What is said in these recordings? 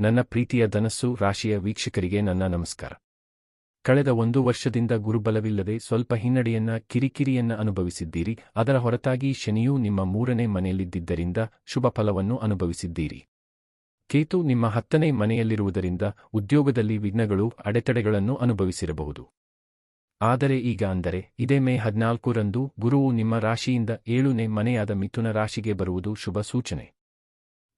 ನನ್ನ ಪ್ರೀತಿಯ ಧನಸ್ಸು ರಾಶಿಯ ವೀಕ್ಷಕರಿಗೆ ನನ್ನ ನಮಸ್ಕಾರ. ಕಳೆದ ಒಂದು ವರ್ಷದಿಂದ ಗುರುಬಲವಿಲ್ಲದೆ ಸ್ವಲ್ಪ ಹಿನ್ನಡೆಯನ್ನ, ಕಿರಿಕಿರಿಯನ್ನ ಅನುಭವಿಸಿದ್ದೀರಿ. ಅದರ ಹೊರತಾಗಿ ಶನಿಯು ನಿಮ್ಮ ಮೂರನೇ ಮನೆಯಲ್ಲಿದ್ದರಿಂದ ಶುಭ ಫಲವನ್ನು ಅನುಭವಿಸಿದ್ದೀರಿ. ಕೇತು ನಿಮ್ಮ ಹತ್ತನೇ ಮನೆಯಲ್ಲಿರುವುದರಿಂದ ಉದ್ಯೋಗದಲ್ಲಿ ವಿಘ್ನಗಳು, ಅಡೆತಡೆಗಳನ್ನು ಅನುಭವಿಸಿರಬಹುದು. ಆದರೆ ಈಗ ಅಂದರೆ, ಇದೇ ಮೇ ಹದಿನಾಲ್ಕರಂದು ಗುರುವು ನಿಮ್ಮ ರಾಶಿಯಿಂದ ಏಳುನೇ ಮನೆಯಾದ ಮಿಥುನ ರಾಶಿಗೆ ಬರುವುದು ಶುಭ ಸೂಚನೆ.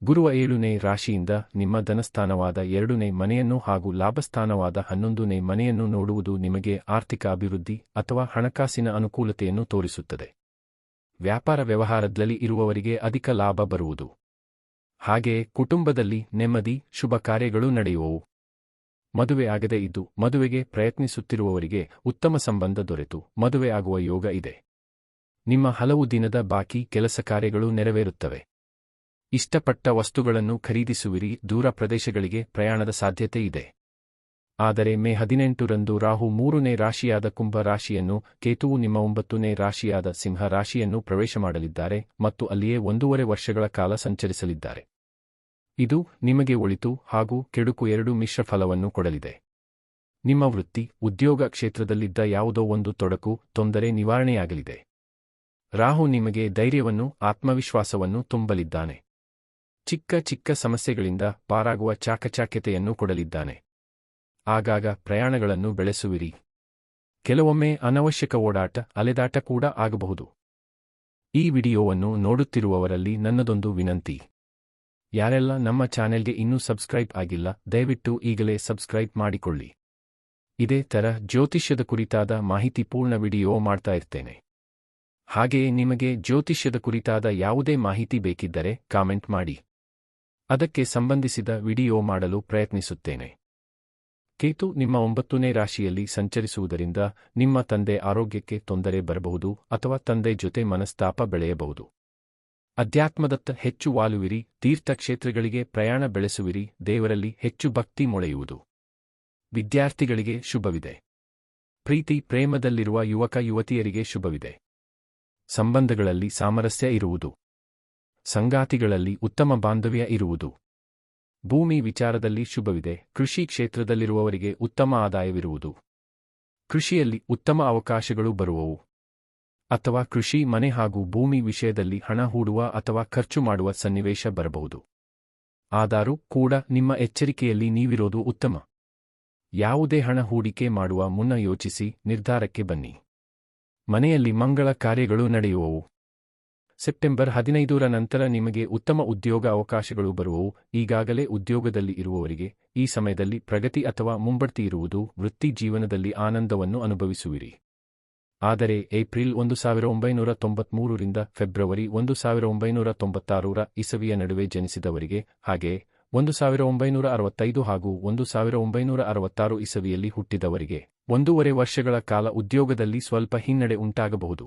ಗುರುವ ಏಳನೇ ರಾಶಿಯಿಂದ ನಿಮ್ಮ ಧನಸ್ಥಾನವಾದ ಎರಡನೇ ಮನೆಯನ್ನು ಹಾಗೂ ಲಾಭಸ್ಥಾನವಾದ ಹನ್ನೊಂದನೇ ಮನೆಯನ್ನು ನೋಡುವುದು ನಿಮಗೆ ಆರ್ಥಿಕ ಅಭಿವೃದ್ಧಿ ಅಥವಾ ಹಣಕಾಸಿನ ಅನುಕೂಲತೆಯನ್ನು ತೋರಿಸುತ್ತದೆ. ವ್ಯಾಪಾರ ವ್ಯವಹಾರದಲ್ಲಿ ಇರುವವರಿಗೆ ಅಧಿಕ ಲಾಭ ಬರುವುದು. ಹಾಗೆಯೇ ಕುಟುಂಬದಲ್ಲಿ ನೆಮ್ಮದಿ, ಶುಭ ಕಾರ್ಯಗಳು ನಡೆಯುವವು. ಮದುವೆ ಆಗದೇ ಇದ್ದು ಮದುವೆಗೆ ಪ್ರಯತ್ನಿಸುತ್ತಿರುವವರಿಗೆ ಉತ್ತಮ ಸಂಬಂಧ ದೊರೆತು ಮದುವೆ ಆಗುವ ಯೋಗ ಇದೆ. ನಿಮ್ಮ ಹಲವು ದಿನದ ಬಾಕಿ ಕೆಲಸ ಕಾರ್ಯಗಳು ನೆರವೇರುತ್ತವೆ. ಇಷ್ಟಪಟ್ಟ ವಸ್ತುಗಳನ್ನು ಖರೀದಿಸುವಿರಿ, ದೂರ ಪ್ರದೇಶಗಳಿಗೆ ಪ್ರಯಾಣದ ಸಾಧ್ಯತೆ ಇದೆ. ಆದರೆ ಮೇ ಹದಿನೆಂಟರಂದು ರಾಹು ಮೂರನೇ ರಾಶಿಯಾದ ಕುಂಭ ರಾಶಿಯನ್ನು, ಕೇತುವು ನಿಮ್ಮ ಒಂಬತ್ತನೇ ರಾಶಿಯಾದ ಸಿಂಹ ರಾಶಿಯನ್ನು ಪ್ರವೇಶ ಮಾಡಲಿದ್ದಾರೆ ಮತ್ತು ಅಲ್ಲಿಯೇ ಒಂದೂವರೆ ವರ್ಷಗಳ ಕಾಲ ಸಂಚರಿಸಲಿದ್ದಾರೆ. ಇದು ನಿಮಗೆ ಒಳಿತು ಹಾಗೂ ಕೆಡುಕು ಎರಡು ಮಿಶ್ರ ಫಲವನ್ನು ಕೊಡಲಿದೆ. ನಿಮ್ಮ ವೃತ್ತಿ, ಉದ್ಯೋಗ ಕ್ಷೇತ್ರದಲ್ಲಿದ್ದ ಯಾವುದೋ ಒಂದು ತೊಡಕು, ತೊಂದರೆ ನಿವಾರಣೆಯಾಗಲಿದೆ. ರಾಹು ನಿಮಗೆ ಧೈರ್ಯವನ್ನು, ಆತ್ಮವಿಶ್ವಾಸವನ್ನು ತುಂಬಲಿದ್ದಾನೆ. ಚಿಕ್ಕ ಚಿಕ್ಕ ಸಮಸ್ಯೆಗಳಿಂದ ಪಾರಾಗುವ ಚಾಕಚಾಕ್ಯತೆಯನ್ನು ಕೊಡಲಿದ್ದಾನೆ. ಆಗಾಗ ಪ್ರಯಾಣಗಳನ್ನು ಬೆಳೆಸುವಿರಿ. ಕೆಲವೊಮ್ಮೆ ಅನವಶ್ಯಕ ಓಡಾಟ, ಅಲೆದಾಟ ಕೂಡ ಆಗಬಹುದು. ಈ ವಿಡಿಯೋವನ್ನು ನೋಡುತ್ತಿರುವವರಲ್ಲಿ ನನ್ನದೊಂದು ವಿನಂತಿ. ಯಾರೆಲ್ಲ ನಮ್ಮ ಚಾನೆಲ್ಗೆ ಇನ್ನೂ ಸಬ್ಸ್ಕ್ರೈಬ್ ಆಗಿಲ್ಲ, ದಯವಿಟ್ಟು ಈಗಲೇ ಸಬ್ಸ್ಕ್ರೈಬ್ ಮಾಡಿಕೊಳ್ಳಿ. ಇದೇ ತರ ಜ್ಯೋತಿಷ್ಯದ ಕುರಿತಾದ ಮಾಹಿತಿಪೂರ್ಣ ವಿಡಿಯೋ ಮಾಡ್ತಾ ಇರ್ತೇನೆ. ಹಾಗೆಯೇ ನಿಮಗೆ ಜ್ಯೋತಿಷ್ಯದ ಕುರಿತಾದ ಯಾವುದೇ ಮಾಹಿತಿ ಬೇಕಿದ್ದರೆ ಕಾಮೆಂಟ್ ಮಾಡಿ. ಅದಕ್ಕೆ ಸಂಬಂಧಿಸಿದ ವಿಡಿಯೋ ಮಾಡಲು ಪ್ರಯತ್ನಿಸುತ್ತೇನೆ. ಕೇತು ನಿಮ್ಮ ಒಂಬತ್ತನೇ ರಾಶಿಯಲ್ಲಿ ಸಂಚರಿಸುವುದರಿಂದ ನಿಮ್ಮ ತಂದೆ ಆರೋಗ್ಯಕ್ಕೆ ತೊಂದರೆ ಬರಬಹುದು ಅಥವಾ ತಂದೆ ಜೊತೆ ಮನಸ್ತಾಪ ಬೆಳೆಯಬಹುದು. ಅಧ್ಯಾತ್ಮದತ್ತ ಹೆಚ್ಚು ವಾಲುವಿರಿ, ತೀರ್ಥಕ್ಷೇತ್ರಗಳಿಗೆ ಪ್ರಯಾಣ ಬೆಳೆಸುವಿರಿ, ದೇವರಲ್ಲಿ ಹೆಚ್ಚು ಭಕ್ತಿ ಮೊಳೆಯುವುದು. ವಿದ್ಯಾರ್ಥಿಗಳಿಗೆ ಶುಭವಿದೆ. ಪ್ರೀತಿ ಪ್ರೇಮದಲ್ಲಿರುವ ಯುವಕ ಯುವತಿಯರಿಗೆ ಶುಭವಿದೆ. ಸಂಬಂಧಗಳಲ್ಲಿ ಸಾಮರಸ್ಯ ಇರುವುದು. ಸಂಗಾತಿಗಳಲ್ಲಿ ಉತ್ತಮ ಬಾಂಧವ್ಯ ಇರುವುದು. ಭೂಮಿ ವಿಚಾರದಲ್ಲಿ ಶುಭವಿದೆ. ಕೃಷಿ ಕ್ಷೇತ್ರದಲ್ಲಿರುವವರಿಗೆ ಉತ್ತಮ ಆದಾಯವಿರುವುದು. ಕೃಷಿಯಲ್ಲಿ ಉತ್ತಮ ಅವಕಾಶಗಳು ಬರುವವು. ಅಥವಾ ಕೃಷಿ ಮನೆ ಹಾಗೂ ಭೂಮಿ ವಿಷಯದಲ್ಲಿ ಹಣ ಹೂಡುವ ಅಥವಾ ಖರ್ಚು ಮಾಡುವ ಸನ್ನಿವೇಶ ಬರಬಹುದು. ಆದರೂ ಕೂಡ ನಿಮ್ಮ ಎಚ್ಚರಿಕೆಯಲ್ಲಿ ನೀವಿರೋದು ಉತ್ತಮ. ಯಾವುದೇ ಹಣ ಹೂಡಿಕೆ ಮಾಡುವ ಮುನ್ನ ಯೋಚಿಸಿ ನಿರ್ಧಾರಕ್ಕೆ ಬನ್ನಿ. ಮನೆಯಲ್ಲಿ ಮಂಗಳ ಕಾರ್ಯಗಳು ನಡೆಯುವವು. ಸೆಪ್ಟೆಂಬರ್ ಹದಿನೈದರ ನಂತರ ನಿಮಗೆ ಉತ್ತಮ ಉದ್ಯೋಗ ಅವಕಾಶಗಳು ಬರುವವು. ಈಗಾಗಲೇ ಉದ್ಯೋಗದಲ್ಲಿ ಇರುವವರಿಗೆ ಈ ಸಮಯದಲ್ಲಿ ಪ್ರಗತಿ ಅಥವಾ ಮುಂಬಡ್ತಿ ಇರುವುದು ವೃತ್ತಿ ಜೀವನದಲ್ಲಿ ಆನಂದವನ್ನು ಅನುಭವಿಸುವಿರಿ. ಆದರೆ ಏಪ್ರಿಲ್ ಒಂದು ಸಾವಿರ ಒಂಬೈನೂರ ತೊಂಬತ್ಮೂರರಿಂದ ಫೆಬ್ರವರಿ ಒಂದು ಸಾವಿರ ಒಂಬೈನೂರ ತೊಂಬತ್ತಾರರ ಇಸವಿಯ ನಡುವೆ ಜನಿಸಿದವರಿಗೆ, ಹಾಗೆ ಒಂದು ಸಾವಿರ ಒಂಬೈನೂರ ಅರವತ್ತೈದು ಹಾಗೂ ಒಂದು ಸಾವಿರ ಒಂಬೈನೂರ ಅರವತ್ತಾರು ಇಸವಿಯಲ್ಲಿ ಹುಟ್ಟಿದವರಿಗೆ, ಒಂದೂವರೆ ವರ್ಷಗಳ ಕಾಲ ಉದ್ಯೋಗದಲ್ಲಿ ಸ್ವಲ್ಪ ಹಿನ್ನಡೆ ಉಂಟಾಗಬಹುದು.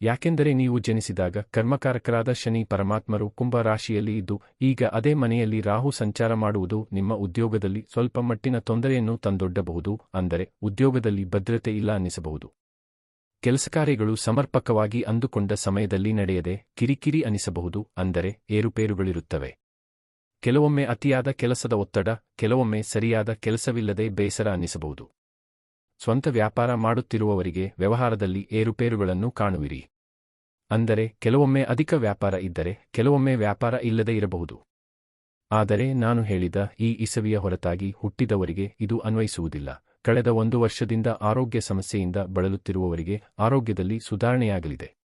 ಯಾಕೆಂದರೆ ನೀವು ಜನಿಸಿದಾಗ ಕರ್ಮಕಾರಕರಾದ ಶನಿ ಪರಮಾತ್ಮರು ಕುಂಭ ರಾಶಿಯಲ್ಲಿ ಇದ್ದು, ಈಗ ಅದೇ ಮನೆಯಲ್ಲಿ ರಾಹು ಸಂಚಾರ ಮಾಡುವುದು ನಿಮ್ಮ ಉದ್ಯೋಗದಲ್ಲಿ ಸ್ವಲ್ಪ ಮಟ್ಟಿನ ತೊಂದರೆಯನ್ನು ತಂದೊಡ್ಡಬಹುದು, ಅಂದರೆ ಉದ್ಯೋಗದಲ್ಲಿ ಭದ್ರತೆ ಇಲ್ಲ ಅನ್ನಿಸಬಹುದು. ಕೆಲಸ ಕಾರ್ಯಗಳು ಸಮರ್ಪಕವಾಗಿ ಅಂದುಕೊಂಡ ಸಮಯದಲ್ಲಿ ನಡೆಯದೆ ಕಿರಿಕಿರಿ ಅನಿಸಬಹುದು, ಅಂದರೆ ಏರುಪೇರುಗಳಿರುತ್ತವೆ. ಕೆಲವೊಮ್ಮೆ ಅತಿಯಾದ ಕೆಲಸದ ಒತ್ತಡ, ಕೆಲವೊಮ್ಮೆ ಸರಿಯಾದ ಕೆಲಸವಿಲ್ಲದೆ ಬೇಸರ ಅನ್ನಿಸಬಹುದು. ಸ್ವಂತ ವ್ಯಾಪಾರ ಮಾಡುತ್ತಿರುವವರಿಗೆ ವ್ಯವಹಾರದಲ್ಲಿ ಏರುಪೇರುಗಳನ್ನು ಕಾಣುವಿರಿ. ಅಂದರೆ, ಕೆಲವೊಮ್ಮೆ ಅಧಿಕ ವ್ಯಾಪಾರ ಇದ್ದರೆ, ಕೆಲವೊಮ್ಮೆ ವ್ಯಾಪಾರ ಇಲ್ಲದೆ ಇರಬಹುದು. ಆದರೆ, ನಾನು ಹೇಳಿದ ಈ ಇಸವಿಯ ಹೊರತಾಗಿ ಹುಟ್ಟಿದವರಿಗೆ ಇದು ಅನ್ವಯಿಸುವುದಿಲ್ಲ. ಕಳೆದ ಒಂದು ವರ್ಷದಿಂದ ಆರೋಗ್ಯ ಸಮಸ್ಯೆಯಿಂದ ಬಳಲುತ್ತಿರುವವರಿಗೆ ಆರೋಗ್ಯದಲ್ಲಿ ಸುಧಾರಣೆಯಾಗಲಿದೆ.